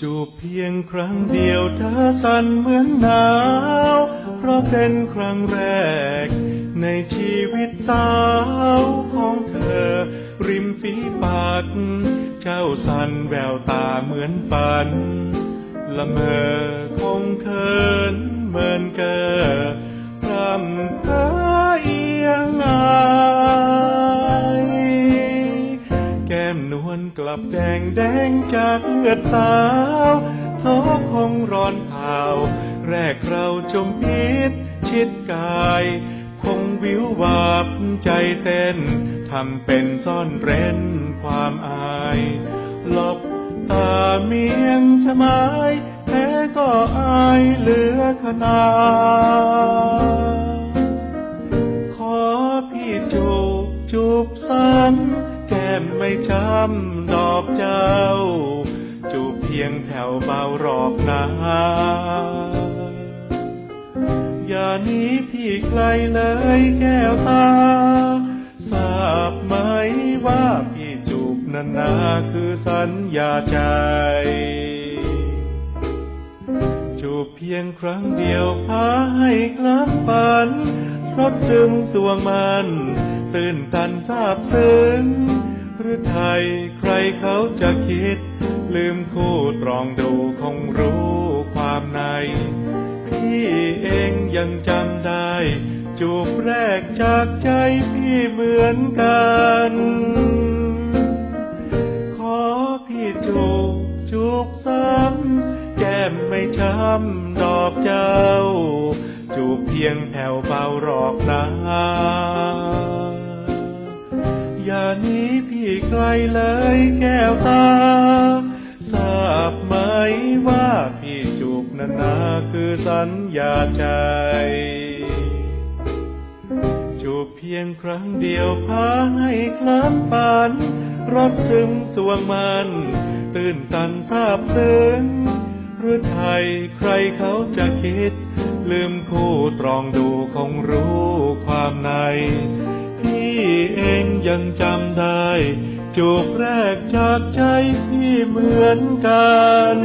จูบเพียงครั้งเดียวเธอสั่นเหมือนหนาว เพราะเป็นครั้งแรก ในชีวิตสาวของเธอ ริมฝีปากเจ้าสั่นแววตาเหมือนฝัน ละเมอคงเคินเหมือนเกอ กลับแดงแดงจากเลือดสาวท้อคงร้อนเผาแรกเราจมพิษชิดกาย คงวิววาบใจเต้นทำเป็นซ่อนเร้นความอายหลบตาเมียงชะไมายแท้ก็อายเหลือขนาดขอพี่จูบจูบซ้ำ แก้มไม่ช้ำดอกเจ้า จูบเพียงแผ่วเบาหรอกนะอย่านี้พี่ไกลเลยแก้วตาทราบไหมว่าพี่จูบนันนาคือสัญญาใจ จูบเพียงครั้งเดียวพาให้คล้ำฝันรดจึงสวงมัน ตื่นตันทราบซึ้ง หรือไทยใครเขาจะคิด ลืมคู่ตรองดูคงรู้ความใน พี่เองยังจำได้ จูบแรกจากใจพี่เหมือนกัน ขอพี่จูบจูบซ้ำแก้มไม่ช้ำดอกเจ้า จูบเพียงแผ่วเบาหรอกนะอย่า นี้พี่ไกลเลยแก้วตา ทราบไหมว่าพี่จูบนันนาคือสัญญาใจ จูบเพียงครั้งเดียวพาให้คล้ำฝันรดซึมสวงมัน ตื่นตันทราบซึ้งหรือไทยใครเขาจะคิด ลืมคู่ตรองดูคงรู้ความใน พี่เองยังจำได้จูบแรกจากใจพี่เหมือนกัน